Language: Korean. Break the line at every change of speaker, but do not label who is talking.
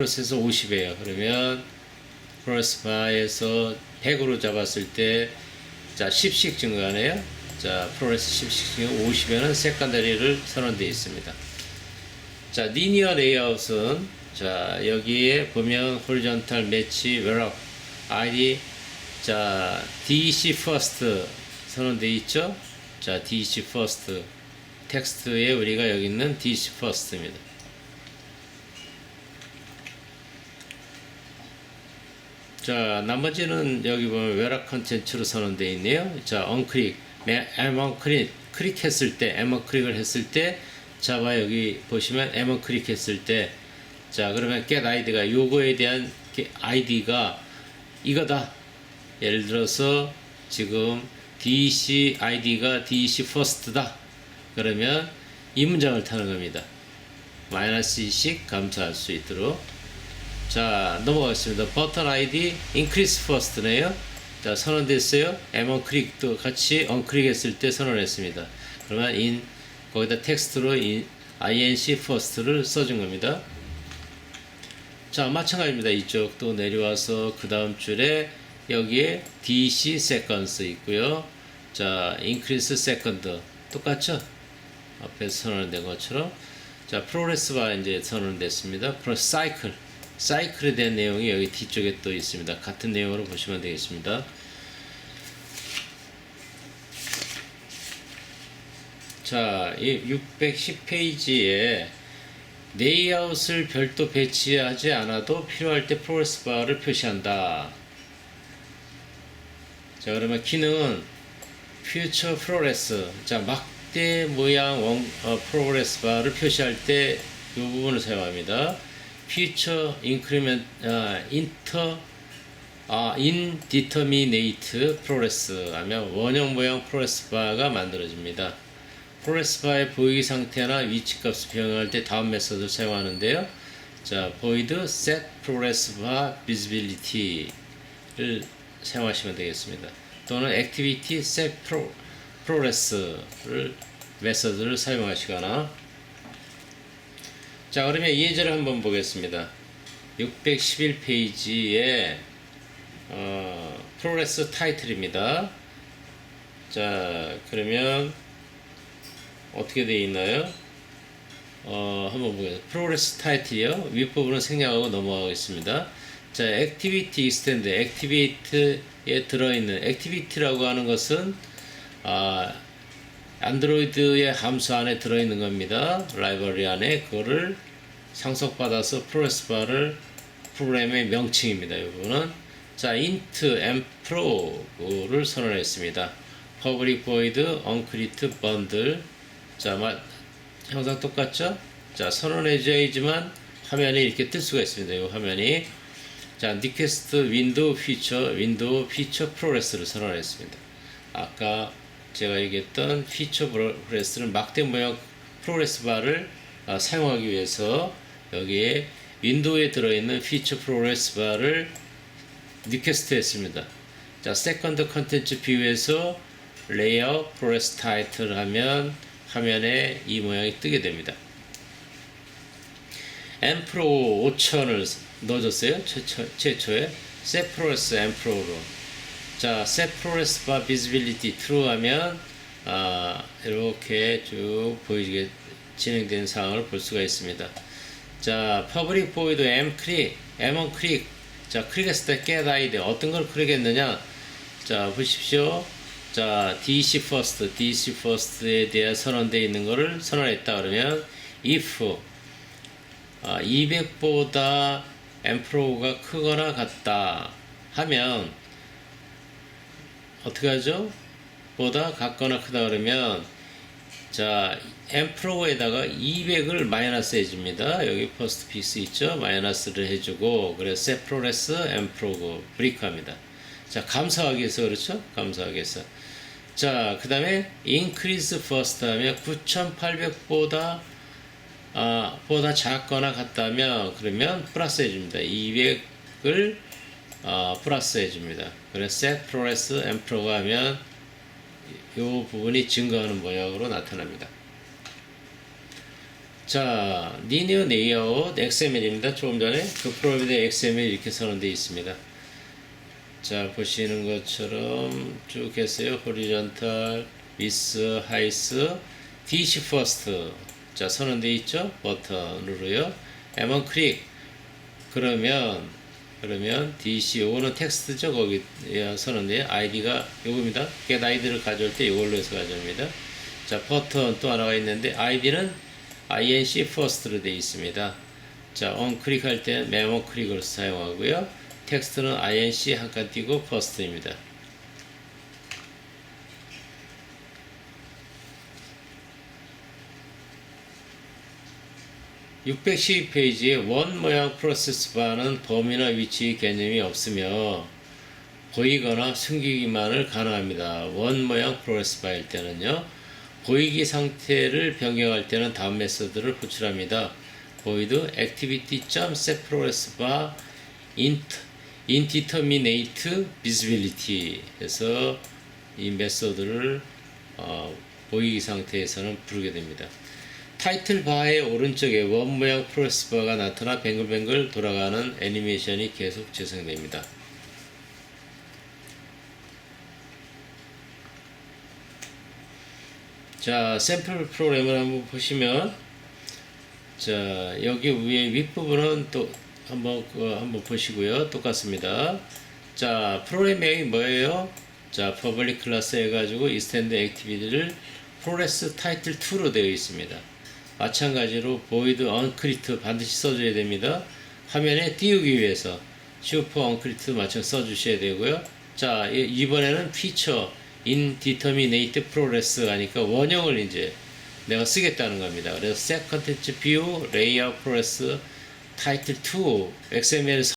프로세스 50이에요. 그러면 프로세스 바에서 100으로 잡았을 때, 자, 10씩 증가하네요. 자, 프로세스 10씩 증가 50에는 세컨다리를 선언되어 있습니다. 자, 리니어 레이아웃은, 자, 여기에 보면 호리존탈 매치 웨럽 ID, 자, DC first 선언되어 있죠? 자, DC first. 텍스트에 우리가 여기 있는 DC first입니다. 자, 나머지는 여기 보면 웨라 컨텐츠로 선언되어 있네요. 자, 엠언 크릭, 크릭 했을 때, 크릭을 했을 때, 자바 여기 보시면 크릭 했을 때, 자, 그러면 get 아이디가 요거에 대한 아이디가 이거다. 예를 들어서 지금 DC 아이디가 DC first다. 그러면 이 문장을 타는 겁니다. 마이너스 2씩 감소할 수 있도록 자 넘어가겠습니다. 버튼 아이디 increase first네요. 자 선언됐어요. M 클릭도 같이 언클릭 했을 때 선언했습니다. 그러면 in 거기다 텍스트로 in, inc first를 써준 겁니다. 자 마찬가지입니다. 이쪽 또 내려와서 그 다음 줄에 여기에 dc seconds 있고요. 자 increase second 똑같죠? 앞에서 선언된 것처럼 자 프로레스 바 이제 선언됐습니다. 프로 사이클 사이클에 대한 내용이 여기 뒤쪽에 또 있습니다. 같은 내용으로 보시면 되겠습니다. 자, 이 610페이지에 레이아웃을 별도 배치하지 않아도 필요할 때 프로레스 바를 표시한다. 자, 그러면 기능은 퓨처 프로레스. 자, 막대 모양 원, 어, 프로레스 바를 표시할 때 이 부분을 사용합니다. 퓨처 인크리멘 아, 인터 아, 인디터미네이트 프로레스 하면 원형 모양 프로레스 바가 만들어집니다. 프로레스 바의 보이기 상태나 위치 값을 변경할 때 다음 메서드를 사용하는데요. 자, void set progress bar visibility를 사용하시면 되겠습니다. 또는 activity set pro, progress를 메서드를 사용하시거나 자, 그러면 예제를 한번 보겠습니다. 611페이지에 어, 프로레스 타이틀입니다. 자, 그러면 어떻게 되어 있나요? 어, 한번 보겠습니다. 프로레스 타이틀이요. 윗부분은 생략하고 넘어가겠습니다. 자, 액티비티 익스텐드, 액티비티에 들어있는, 액티비티라고 하는 것은, 아, 안드로이드의 함수 안에 들어있는 겁니다. 라이브러리 안에 그거를 상속받아서 프로레스바를 프로그램의 명칭입니다. 이 부분은 자 int m pro를 선언했습니다. public void uncreate bundle 자 마, 항상 똑같죠? 자 선언해줘야지만 화면이 이렇게 뜰 수가 있습니다. 이 화면이 자 next window feature window feature progress를 선언했습니다. 아까 제가 얘기했던 피처 프레스는 막대 모양 프로레스 바를 아, 사용하기 위해서 여기에 윈도우에 들어있는 피처 프로레스 바를 리퀘스트 했습니다. 자, 세컨드 컨텐츠 뷰에서 레이아웃 프로레스 타이틀 하면 화면에 이 모양이 뜨게 됩니다. 엠프로 5000을 넣어줬어요. 최초, 최초에 세프로레스 엠프로로 자, set progress bar visibility true 하면 아, 이렇게 쭉 보이게 진행된 상황을 볼 수가 있습니다. 자, public void m click, m on click. 자, 클릭했을 때 get id 어떤 걸 클릭했느냐? 자, 보십시오. 자, DC first, DC first에 대해 선언되어 있는 것을 선언했다 그러면 if 아, 200보다 m pro가 크거나 같다 하면 어떻게 하죠? 보다 같거나 크다 그러면 자 m 프로에다가 200을 마이너스 해줍니다. 여기 퍼스트 피스 있죠? 마이너스를 해주고 그래서 세 프로레스 m 프로고 브리크합니다. 자 감사하기 위해서 그렇죠? 감사하기 위해서 자 그 다음에 increase first 하면 9800보다 아, 보다 작거나 같다면 그러면 플러스 해줍니다. 200을 어, 플러스 해줍니다. 그래서 set progress and pro가 하면 이 부분이 증가하는 모양으로 나타납니다. 자, linear layout XML입니다. 조금 전에 그 프로그램에 XML 이렇게 선언되어 있습니다. 자, 보시는 것처럼 쭉 했어요. horizontal, width, height, DC first. 자, 선언되어 있죠? 버튼으로요. M1 클릭. 그러면 그러면 DC 요거는 텍스트죠? 거기 예, 선언돼요 아이디가 요겁니다. get 아이디를 가져올 때 이걸로 해서 가져옵니다. 자 버튼 또 하나가 있는데 아이디는 inc first로 되어 있습니다. 자 on 클릭할 때는 메모 클릭을 사용하고요. 텍스트는 inc 한칸 띄고 first입니다 612페이지에 원 모양 프로세스 바는 범위나 위치 개념이 없으며 보이거나 숨기기만을 가능합니다. 원 모양 프로세스 바일 때는요. 보이기 상태를 변경할 때는 다음 메서드를 호출합니다. void activity.set progress bar int indeterminate visibility 해서 이 메서드를 어, 보이기 상태에서는 부르게 됩니다. 타이틀 바의 오른쪽에 원 모양 프로세스 바가 나타나 뱅글뱅글 돌아가는 애니메이션이 계속 재생됩니다. 자, 샘플 프로그램을 한번 보시면 자, 여기 위에 윗부분은 또 한번 그 한번 보시고요. 똑같습니다. 자, 프로그램 명이 뭐예요? 자, 퍼블릭 클래스 해 가지고 이스탠드 액티비티를 프로레스 타이틀 2로 되어 있습니다. 마찬가지로 void uncrit 반드시 써줘야 됩니다. 화면에 띄우기 위해서 슈퍼 uncrit 마찬 써주셔야 되고요. 자, 이- 이번에는 피처 indeterminate progress 하니까 원형을 이제 내가 쓰겠다는 겁니다. 그래서 content view layout progress title 2 XML